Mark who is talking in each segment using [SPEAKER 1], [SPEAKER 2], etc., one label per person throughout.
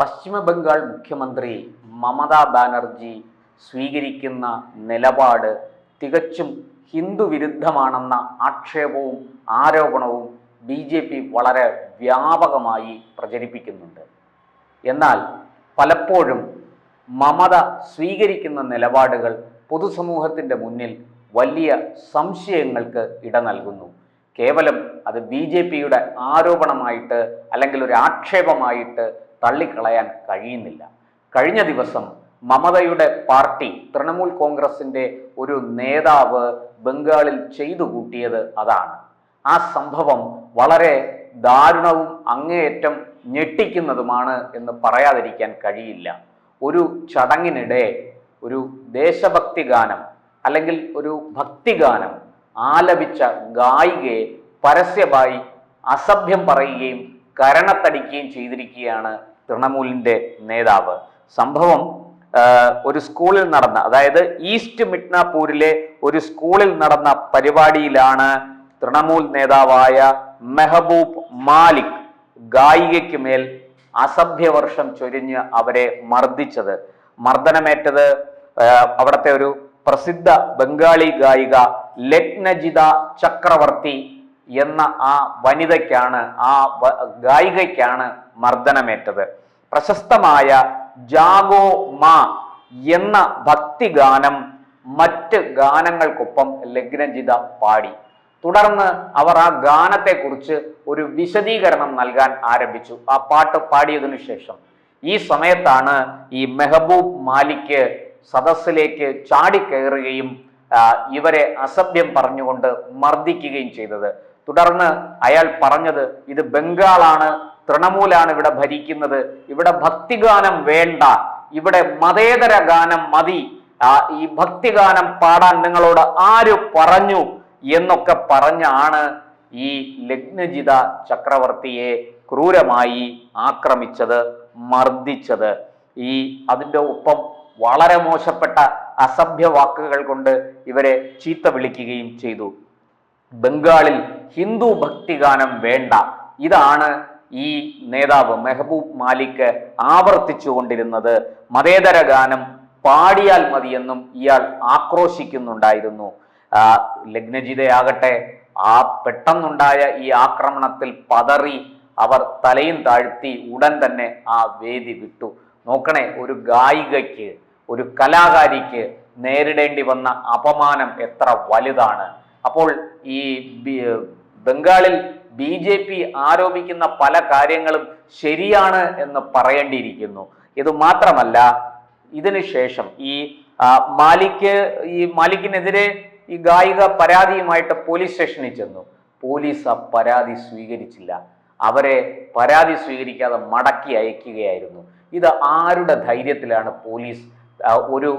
[SPEAKER 1] പശ്ചിമ ബംഗാൾ മുഖ്യമന്ത്രി മമതാ ബാനർജി സ്വീകരിക്കുന്ന നിലപാട് തികച്ചും ഹിന്ദു വിരുദ്ധമാണെന്ന ആക്ഷേപവും ആരോപണവും ബി ജെ പി വളരെ വ്യാപകമായി പ്രചരിപ്പിക്കുന്നുണ്ട്. എന്നാൽ പലപ്പോഴും മമത സ്വീകരിക്കുന്ന നിലപാടുകൾ പൊതുസമൂഹത്തിന്റെ മുന്നിൽ വലിയ സംശയങ്ങൾക്ക് ഇട നൽകുന്നു. കേവലം അത് ബി ജെ പിയുടെ ആരോപണമായിട്ട് അല്ലെങ്കിൽ ഒരു ആക്ഷേപമായിട്ട് തള്ളിക്കളയാൻ കഴിയുന്നില്ല. കഴിഞ്ഞ ദിവസം മമതയുടെ പാർട്ടി തൃണമൂൽ കോൺഗ്രസിന്റെ ഒരു നേതാവ് ബംഗാളിൽ ചെയ്തു കൂട്ടിയത് അതാണ്. ആ സംഭവം വളരെ ദാരുണവും അങ്ങേയറ്റം ഞെട്ടിക്കുന്നതുമാണ് എന്ന് പറയാതിരിക്കാൻ കഴിയില്ല. ഒരു ചടങ്ങിനിടെ ഒരു ദേശഭക്തി ഗാനം അല്ലെങ്കിൽ ഒരു ഭക്തിഗാനം ആലപിച്ച ഗായികയെ പരസ്യമായി അസഭ്യം പറയുകയും കരണത്തടിക്കുകയും ചെയ്തിരിക്കുകയാണ് തൃണമൂലിന്റെ നേതാവ്. സംഭവം ഒരു സ്കൂളിൽ നടന്ന അതായത് ഈസ്റ്റ് മിഡ്നാപൂരിലെ ഒരു സ്കൂളിൽ നടന്ന പരിപാടിയിലാണ് തൃണമൂൽ നേതാവായ മെഹബൂബ് മാലിക് ഗായികയ്ക്ക് മേൽ അസഭ്യവർഷം ചൊരിഞ്ഞ് അവരെ മർദ്ദിച്ചത്. മർദ്ദനമേറ്റത് അവിടുത്തെ ഒരു പ്രസിദ്ധ ബംഗാളി ഗായിക ലഗ്നജിത ചക്രവർത്തി എന്ന ആ വനിതയ്ക്കാണ് ആ ഗായികയ്ക്കാണ് മർദ്ദനമേറ്റത്. പ്രശസ്തമായ ജാഗോ മാ എന്ന ഭക്തിഗാനം മറ്റ് ഗാനങ്ങൾക്കൊപ്പം ലഗ്നജിത പാടി. തുടർന്ന് അവർ ആ ഗാനത്തെക്കുറിച്ച് ഒരു വിശദീകരണം നൽകാൻ ആരംഭിച്ചു. ആ പാട്ട് പാടിയതിനു ശേഷം ഈ സമയത്താണ് ഈ മെഹബൂബ് മാലിക്ക് സദസ്സിലേക്ക് ചാടിക്കയറുകയും ഇവരെ അസഭ്യം പറഞ്ഞുകൊണ്ട് മർദ്ദിക്കുകയും ചെയ്തത്. തുടർന്ന് അയാൾ പറഞ്ഞത് ഇത് ബംഗാളാണ് തൃണമൂലാണ് ഇവിടെ ഭരിക്കുന്നത്. ഇവിടെ ഭക്തിഗാനം വേണ്ട. ഇവിടെ മതേതര ഗാനം മതി. ഈ ഭക്തിഗാനം പാടാൻ നിങ്ങളോട് ആര് പറഞ്ഞു? എന്നൊക്കെ പറഞ്ഞാണ് ഈ ലഗ്നജിത ചക്രവർത്തിയെ ക്രൂരമായി ആക്രമിച്ചത് മർദ്ദിച്ചത്. ഈ അതിന്റെ ഒപ്പം വളരെ മോശപ്പെട്ട അസഭ്യ വാക്കുകൾ കൊണ്ട് ഇവരെ ചീത്ത വിളിക്കുകയും ചെയ്തു. ബംഗാളിൽ ഹിന്ദു ഭക്തിഗാനം വേണ്ട. ഇതാണ് ഈ നേതാവ് മെഹബൂബ് മാലിക് ആവർത്തിച്ചു കൊണ്ടിരുന്നത് മതേതര ഗാനം പാടിയാൽ മതിയെന്നും ഇയാൾ ആക്രോശിക്കുന്നുണ്ടായിരുന്നു. ലഗ്നജിതയാകട്ടെ ആ പെട്ടെന്നുണ്ടായ ഈ ആക്രമണത്തിൽ പതറി അവർ തലയും താഴ്ത്തി ഉടൻ തന്നെ ആ വേദി വിട്ടു. നോക്കണേ ഒരു ഗായികയ്ക്ക് ഒരു കലാകാരിക്ക് നേരിടേണ്ടി വന്ന അപമാനം എത്ര വലുതാണ്. അപ്പോൾ ഈ ബംഗാളിൽ ബി ജെ പി ആരോപിക്കുന്ന പല കാര്യങ്ങളും ശരിയാണ് എന്ന് പറയേണ്ടിയിരിക്കുന്നു. ഇത് മാത്രമല്ല ഇതിനു ശേഷം ഈ മാലിക്ക് ഈ മാലിക്കിനെതിരെ ഈ ഗായിക പരാതിയുമായിട്ട് പോലീസ് സ്റ്റേഷനിൽ ചെന്നു. പോലീസ് ആ പരാതി സ്വീകരിച്ചില്ല. അവരെ പരാതി സ്വീകരിക്കാതെ മടക്കി അയക്കുകയായിരുന്നു. ഇത് ആരുടെ ധൈര്യത്തിലാണ് പോലീസ് ഒരു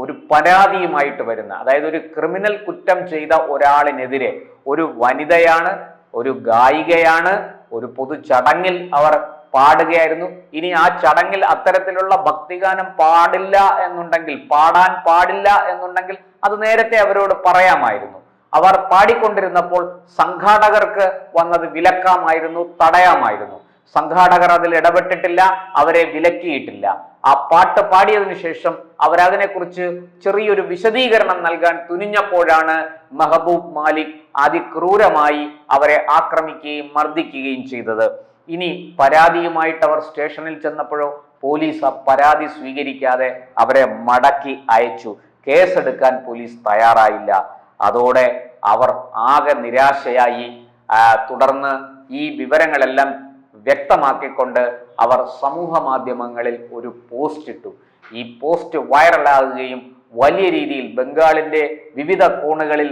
[SPEAKER 1] ഒരു പരാതിയുമായിട്ട് വരുന്ന അതായത് ഒരു ക്രിമിനൽ കുറ്റം ചെയ്ത ഒരാളിനെതിരെ ഒരു വനിതയാണ് ഒരു ഗായികയാണ് ഒരു പൊതു ചടങ്ങിൽ അവർ പാടുകയായിരുന്നു. ഇനി ആ ചടങ്ങിൽ അത്തരത്തിലുള്ള ഭക്തിഗാനം പാടില്ല എന്നുണ്ടെങ്കിൽ പാടാൻ പാടില്ല എന്നുണ്ടെങ്കിൽ അത് നേരത്തെ അവരോട് പറയാമായിരുന്നു. അവർ പാടിക്കൊണ്ടിരുന്നപ്പോൾ സംഘാടകർക്ക് വന്നത് വിലക്കാമായിരുന്നു തടയാമായിരുന്നു. സംഘാടകർ അതിൽ ഇടപെട്ടിട്ടില്ല അവരെ വിലക്കിയിട്ടില്ല. ആ പാട്ട് പാടിയതിനു ശേഷം അവരതിനെക്കുറിച്ച് ചെറിയൊരു വിശദീകരണം നൽകാൻ തുനിഞ്ഞപ്പോഴാണ് മെഹബൂബ് മാലിക് അതിക്രൂരമായി അവരെ ആക്രമിക്കുകയും മർദ്ദിക്കുകയും ചെയ്തത്. ഇനി പരാതിയുമായിട്ട് അവർ സ്റ്റേഷനിൽ ചെന്നപ്പോഴോ പോലീസ് ആ പരാതി സ്വീകരിക്കാതെ അവരെ മടക്കി അയച്ചു. കേസെടുക്കാൻ പോലീസ് തയ്യാറായില്ല. അതോടെ അവർ ആകെ നിരാശയായി. തുടർന്ന് ഈ വിവരങ്ങളെല്ലാം വ്യക്തമാക്കിക്കൊണ്ട് അവർ സമൂഹ മാധ്യമങ്ങളിൽ ഒരു പോസ്റ്റ് ഇട്ടു. ഈ പോസ്റ്റ് വൈറലാകുകയും വലിയ രീതിയിൽ ബംഗാളിന്റെ വിവിധ കോണുകളിൽ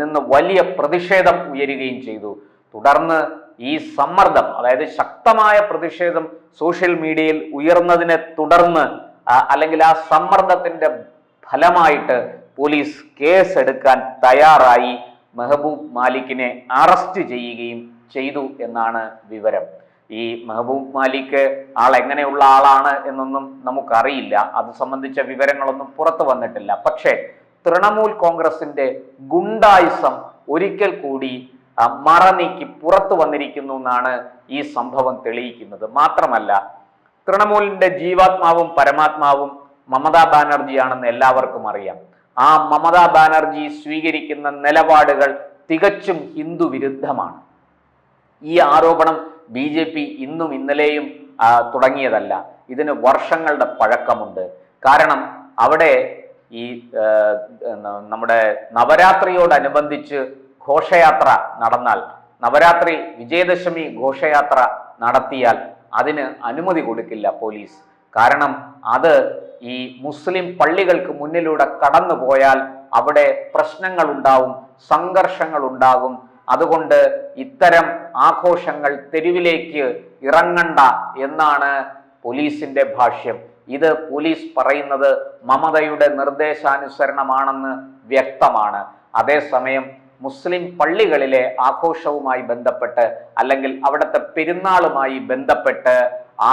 [SPEAKER 1] നിന്ന് വലിയ പ്രതിഷേധം ഉയരുകയും ചെയ്തു. തുടർന്ന് ഈ സമ്മർദ്ദം അതായത് ശക്തമായ പ്രതിഷേധം സോഷ്യൽ മീഡിയയിൽ ഉയർന്നതിനെ തുടർന്ന് അല്ലെങ്കിൽ ആ സമ്മർദ്ദത്തിന്റെ ഫലമായിട്ട് പോലീസ് കേസ് എടുക്കാൻ തയ്യാറായി. മെഹബൂബ് മാലിക്കിനെ അറസ്റ്റ് ചെയ്യുകയും ചെയ്തു എന്നാണ് വിവരം. ഈ മെഹബൂബ് മാലിക് ആൾ എങ്ങനെയുള്ള ആളാണ് എന്നൊന്നും നമുക്കറിയില്ല. അത് സംബന്ധിച്ച വിവരങ്ങളൊന്നും പുറത്തു വന്നിട്ടില്ല. പക്ഷേ തൃണമൂൽ കോൺഗ്രസിന്റെ ഗുണ്ടായുസം ഒരിക്കൽ കൂടി മറ നീക്കി പുറത്തു വന്നിരിക്കുന്നു എന്നാണ് ഈ സംഭവം തെളിയിക്കുന്നത്. മാത്രമല്ല തൃണമൂലിന്റെ ജീവാത്മാവും പരമാത്മാവും മമതാ ബാനർജിയാണെന്ന് എല്ലാവർക്കും അറിയാം. ആ മമതാ ബാനർജി സ്വീകരിക്കുന്ന നിലപാടുകൾ തികച്ചും ഹിന്ദു വിരുദ്ധമാണ് ഈ ആരോപണം ബി ജെ പി ഇന്നും ഇന്നലെയും തുടങ്ങിയതല്ല. ഇതിന് വർഷങ്ങളുടെ പഴക്കമുണ്ട്. കാരണം അവിടെ ഈ നമ്മുടെ നവരാത്രിയോടനുബന്ധിച്ച് ഘോഷയാത്ര നടന്നാൽ നവരാത്രി വിജയദശമി ഘോഷയാത്ര നടത്തിയാൽ അതിന് അനുമതി കൊടുക്കില്ല പോലീസ്. കാരണം അത് ഈ മുസ്ലിം പള്ളികൾക്ക് മുന്നിലൂടെ കടന്നു പോയാൽ അവിടെ പ്രശ്നങ്ങൾ ഉണ്ടാവും സംഘർഷങ്ങൾ അതുകൊണ്ട് ഇത്തരം ആഘോഷങ്ങൾ തെരുവിലേക്ക് ഇറങ്ങണ്ട എന്നാണ് പോലീസിന്റെ ഭാഷ്യം. ഇത് പോലീസ് പറയുന്നത് മമതയുടെ നിർദ്ദേശാനുസരണമാണെന്ന് വ്യക്തമാണ്. അതേസമയം മുസ്ലിം പള്ളികളിലെ ആഘോഷവുമായി ബന്ധപ്പെട്ട് അല്ലെങ്കിൽ അവിടുത്തെ പെരുന്നാളുമായി ബന്ധപ്പെട്ട്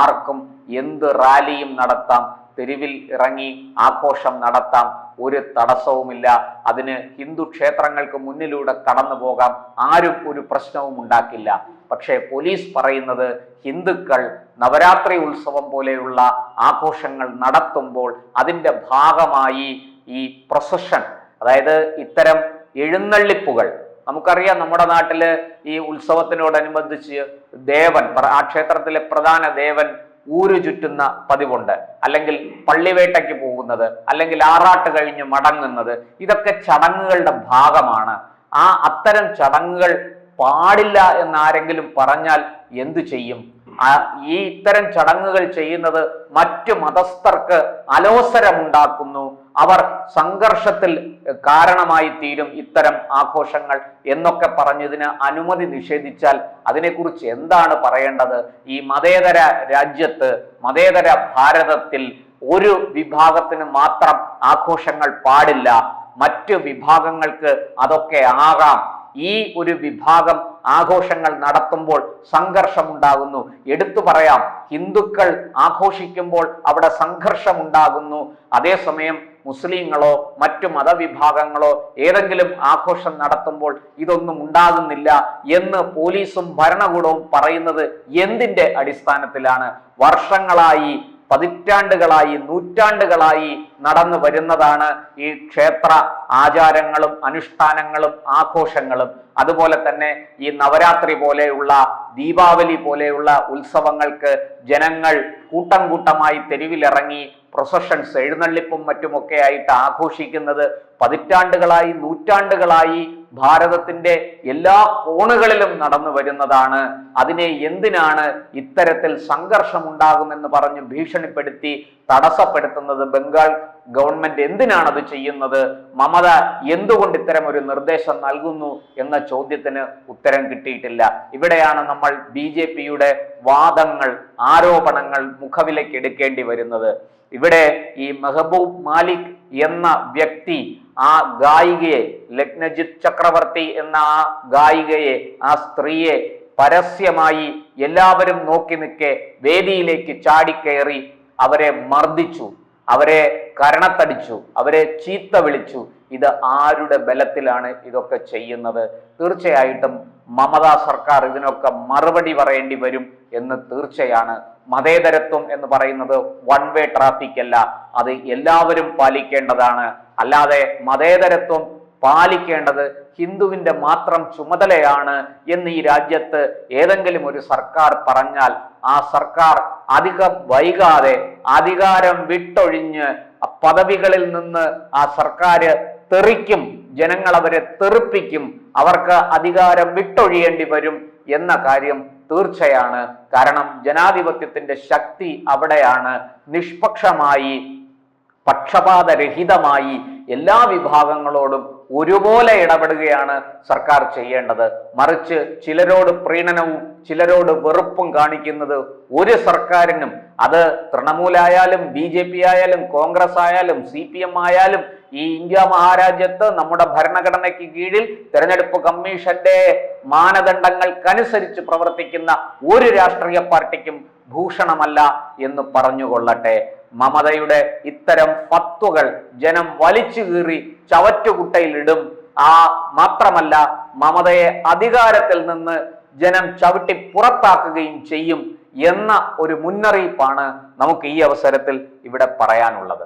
[SPEAKER 1] ആർക്കും എന്ത് റാലിയും നടത്താം തെരുവിൽ ഇറങ്ങി ആഘോഷം നടത്താം ഒരു തടസ്സവുമില്ല. അതിന് ഹിന്ദു ക്ഷേത്രങ്ങൾക്ക് മുന്നിലൂടെ കടന്നു പോകാം. ആരും ഒരു പ്രശ്നവും ഉണ്ടാക്കില്ല. പക്ഷേ പോലീസ് പറയുന്നത് ഹിന്ദുക്കൾ നവരാത്രി ഉത്സവം പോലെയുള്ള ആഘോഷങ്ങൾ നടത്തുമ്പോൾ അതിന്റെ ഭാഗമായി ഈ പ്രൊസഷൻ അതായത് ഇത്തരം എഴുന്നള്ളിപ്പുകൾ. നമുക്കറിയാം നമ്മുടെ നാട്ടിൽ ഈ ഉത്സവത്തിനോടനുബന്ധിച്ച് ദേവൻ ആ ക്ഷേത്രത്തിലെ പ്രധാന ദേവൻ ഊരു ചുറ്റുന്ന പതിവുണ്ട്. അല്ലെങ്കിൽ പള്ളിവേട്ടയ്ക്ക് പോകുന്നത് അല്ലെങ്കിൽ ആറാട്ട് കഴിഞ്ഞ് മടങ്ങുന്നത് ഇതൊക്കെ ചടങ്ങുകളുടെ ഭാഗമാണ്. ആ അത്തരം ചടങ്ങുകൾ പാടില്ല എന്നാരെങ്കിലും പറഞ്ഞാൽ എന്തു ചെയ്യും? ഈ ഇത്തരം ചടങ്ങുകൾ ചെയ്യുന്നത് മറ്റു മതസ്ഥർക്ക് അലോസരമുണ്ടാക്കുന്നു. അവർ സംഘർഷത്തിൽ കാരണമായി തീരും ഇത്തരം ആഘോഷങ്ങൾ എന്നൊക്കെ പറഞ്ഞതിന് അനുമതി നിഷേധിച്ചാൽ അതിനെക്കുറിച്ച് എന്താണ് പറയേണ്ടത്? ഈ മതേതര രാജ്യത്ത് മതേതര ഭാരതത്തിൽ ഒരു വിഭാഗത്തിന് മാത്രം ആഘോഷങ്ങൾ പാടില്ല. മറ്റ് വിഭാഗങ്ങൾക്ക് അതൊക്കെ ആകാം. ഈ ഒരു വിഭാഗം ആഘോഷങ്ങൾ നടത്തുമ്പോൾ സംഘർഷമുണ്ടാകുന്നു. എടുത്തു പറയാം ഹിന്ദുക്കൾ ആഘോഷിക്കുമ്പോൾ അവിടെ സംഘർഷമുണ്ടാകുന്നു. അതേസമയം മുസ്ലിങ്ങളോ മറ്റു മതവിഭാഗങ്ങളോ ഏതെങ്കിലും ആഘോഷം നടത്തുമ്പോൾ ഇതൊന്നും ഉണ്ടാകുന്നില്ല എന്ന് പോലീസും ഭരണകൂടവും പറയുന്നത് എന്തിന്റെ അടിസ്ഥാനത്തിലാണ്? വർഷങ്ങളായി പതിറ്റാണ്ടുകളായി നൂറ്റാണ്ടുകളായി നടന്നു വരുന്നതാണ് ഈ ക്ഷേത്ര ആചാരങ്ങളും അനുഷ്ഠാനങ്ങളും ആഘോഷങ്ങളും. അതുപോലെ തന്നെ ഈ നവരാത്രി പോലെയുള്ള ദീപാവലി പോലെയുള്ള ഉത്സവങ്ങൾക്ക് ജനങ്ങൾ കൂട്ടം കൂട്ടമായി തെരുവിലിറങ്ങി പ്രൊസഷൻസ് എഴുന്നള്ളിപ്പും മറ്റുമൊക്കെ ആയിട്ട് ആഘോഷിക്കുന്നത് പതിറ്റാണ്ടുകളായി നൂറ്റാണ്ടുകളായി ഭാരതത്തിന്റെ എല്ലാ കോണുകളിലും നടന്നു വരുന്നതാണ്. അതിനെ എന്തിനാണ് ഇത്തരത്തിൽ സംഘർഷമുണ്ടാകുമെന്ന് പറഞ്ഞ് ഭീഷണിപ്പെടുത്തി തടസ്സപ്പെടുത്തുന്നത് ബംഗാൾ ഗവൺമെന്റ് എന്തിനാണ് അത് ചെയ്യുന്നത്? മമത എന്തുകൊണ്ട് ഇത്തരം ഒരു നിർദ്ദേശം നൽകുന്നു എന്ന ചോദ്യത്തിന് ഉത്തരം കിട്ടിയിട്ടില്ല. ഇവിടെയാണ് നമ്മൾ ബി ജെ പിയുടെ വാദങ്ങൾ ആരോപണങ്ങൾ മുഖവിലേക്ക് എടുക്കേണ്ടി വരുന്നത്. ഇവിടെ ഈ മെഹബൂബ് മാലിക് എന്ന വ്യക്തി ആ ഗായികയെ ലഗ്നജിത് ചക്രവർത്തി എന്ന ആ ഗായികയെ ആ സ്ത്രീയെ പരസ്യമായി എല്ലാവരും നോക്കി നിൽക്കെ വേദിയിലേക്ക് ചാടിക്കയറി അവരെ മർദ്ദിച്ചു അവരെ കരണത്തടിച്ചു അവരെ ചീത്ത വിളിച്ചു ഇത് ആരുടെ ബലത്തിലാണ് ഇതൊക്കെ ചെയ്യുന്നത്? തീർച്ചയായിട്ടും മമതാ സർക്കാർ ഇതിനൊക്കെ മറുപടി പറയേണ്ടി വരും എന്ന് തീർച്ചയാണ്. മതേതരത്വം എന്ന് പറയുന്നത് വൺ വേ ട്രാഫിക് അല്ല. അത് എല്ലാവരും പാലിക്കേണ്ടതാണ്. അല്ലാതെ മതേതരത്വം പാലിക്കേണ്ടത് ഹിന്ദുവിന്റെ മാത്രം ചുമതലയാണ് എന്ന് ഈ രാജ്യത്ത് ഏതെങ്കിലും ഒരു സർക്കാർ പറഞ്ഞാൽ ആ സർക്കാർ അധികം വൈകാതെ അധികാരം വിട്ടൊഴിഞ്ഞ് പദവികളിൽ നിന്ന് ആ സർക്കാർ തെറിക്കും ജനങ്ങൾ അവരെ തെറിപ്പിക്കും അവർക്ക് അധികാരം വിട്ടൊഴിയേണ്ടി വരും എന്ന കാര്യം തീർച്ചയാണ്. കാരണം ജനാധിപത്യത്തിന്റെ ശക്തി അവിടെയാണ്. നിഷ്പക്ഷമായി പക്ഷപാതരഹിതമായി എല്ലാ വിഭാഗങ്ങളോടും ഒരുപോലെ ഇടപെടുകയാണ് സർക്കാർ ചെയ്യേണ്ടത്. മറിച്ച് ചിലരോട് പ്രീണനവും ചിലരോട് വെറുപ്പും കാണിക്കുന്നത് ഒരു സർക്കാരിനും അത് തൃണമൂലായാലും ബി ജെ പി ആയാലും കോൺഗ്രസ് ആയാലും സി പി എം ആയാലും ഈ ഇന്ത്യ മഹാരാജ്യത്ത് നമ്മുടെ ഭരണഘടനയ്ക്ക് കീഴിൽ തെരഞ്ഞെടുപ്പ് കമ്മീഷന്റെ മാനദണ്ഡങ്ങൾക്കനുസരിച്ച് പ്രവർത്തിക്കുന്ന ഒരു രാഷ്ട്രീയ പാർട്ടിക്കും ഭൂഷണമല്ല എന്ന് പറഞ്ഞുകൊള്ളട്ടെ. മമതയുടെ ഇത്തരം ഫത്വകൾ ജനം വലിച്ചു കീറി ചവറ്റുകുട്ടയിലിടും. ആ മാത്രമല്ല മമതയെ അധികാരത്തിൽ നിന്ന് ജനം ചവിട്ടി പുറത്താക്കുകയും ചെയ്യും എന്ന ഒരു മുന്നറിയിപ്പാണ് നമുക്ക് ഈ അവസരത്തിൽ ഇവിടെ പറയാനുള്ളത്.